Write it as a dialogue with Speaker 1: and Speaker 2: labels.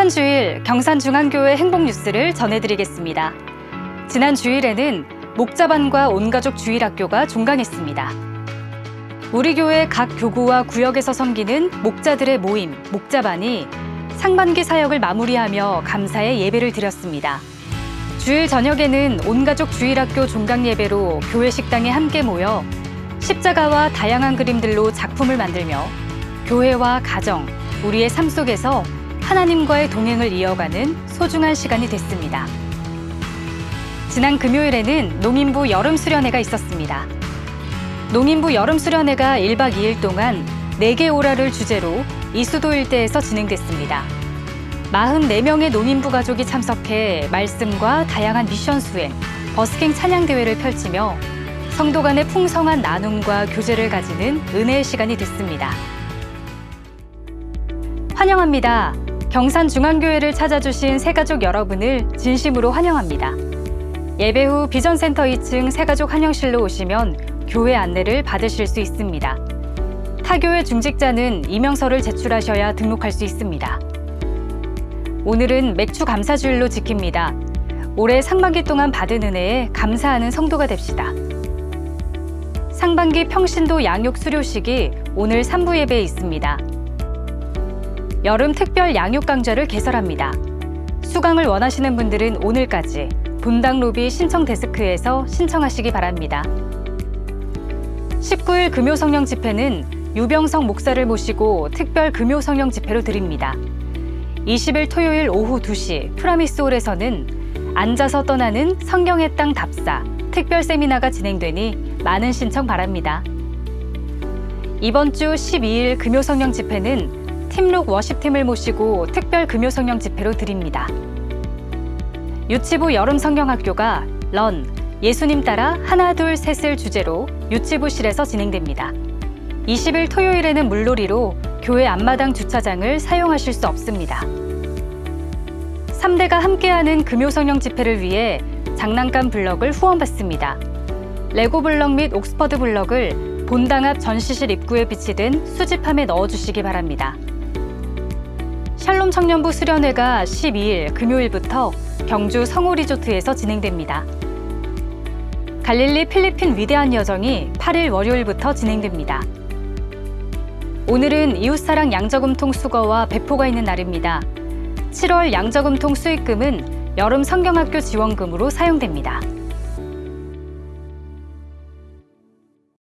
Speaker 1: 행복한 주일 경산 중앙교회 행복 뉴스를 전해드리겠습니다. 지난 주일에는 목자반과 온가족 주일학교가 종강했습니다. 우리 교회 각 교구와 구역에서 섬기는 목자들의 모임 목자반이 상반기 사역을 마무리하며 감사의 예배를 드렸습니다. 주일 저녁에는 온가족 주일학교 종강 예배로 교회 식당에 함께 모여 십자가와 다양한 그림들로 작품을 만들며 교회와 가정, 우리의 삶 속에서 하나님과의 동행을 이어가는 소중한 시간이 됐습니다. 지난 금요일에는 농인부 여름 수련회가 있었습니다. 농인부 여름 수련회가 1박 2일 동안 4개 오라를 주제로 이수도 일대에서 진행됐습니다. 44명의 농인부 가족이 참석해 말씀과 다양한 미션 수행, 버스킹 찬양 대회를 펼치며 성도 간의 풍성한 나눔과 교제를 가지는 은혜의 시간이 됐습니다. 환영합니다. 경산중앙교회를 찾아주신 새가족 여러분을 진심으로 환영합니다. 예배 후 비전센터 2층 새가족 환영실로 오시면 교회 안내를 받으실 수 있습니다. 타교회 중직자는 이명서를 제출하셔야 등록할 수 있습니다. 오늘은 맥주 감사주일로 지킵니다. 올해 상반기 동안 받은 은혜에 감사하는 성도가 됩시다. 상반기 평신도 양육 수료식이 오늘 3부 예배에 있습니다. 여름 특별 양육 강좌를 개설합니다. 수강을 원하시는 분들은 오늘까지 본당 로비 신청 데스크에서 신청하시기 바랍니다. 19일 금요 성령 집회는 유병성 목사를 모시고 특별 금요 성령 집회로 드립니다. 20일 토요일 오후 2시 프라미스홀에서는 앉아서 떠나는 성경의 땅 답사 특별 세미나가 진행되니 많은 신청 바랍니다. 이번 주 12일 금요 성령 집회는 팀룩 워십팀을 모시고 특별 금요 성령 집회로 드립니다. 유치부 여름 성경학교가 런 예수님 따라 하나 둘 셋을 주제로 유치부실에서 진행됩니다. 20일 토요일에는 물놀이로 교회 앞마당 주차장을 사용하실 수 없습니다. 3대가 함께하는 금요 성령 집회를 위해 장난감 블럭을 후원받습니다. 레고 블럭 및 옥스퍼드 블럭을 본당 앞 전시실 입구에 비치된 수집함에 넣어주시기 바랍니다. 샬롬 청년부 수련회가 12일 금요일부터 경주 성호 리조트에서 진행됩니다. 갈릴리 필리핀 위대한 여정이 8일 월요일부터 진행됩니다. 오늘은 이웃사랑 양저금통 수거와 배포가 있는 날입니다. 7월 양저금통 수익금은 여름 성경학교 지원금으로 사용됩니다.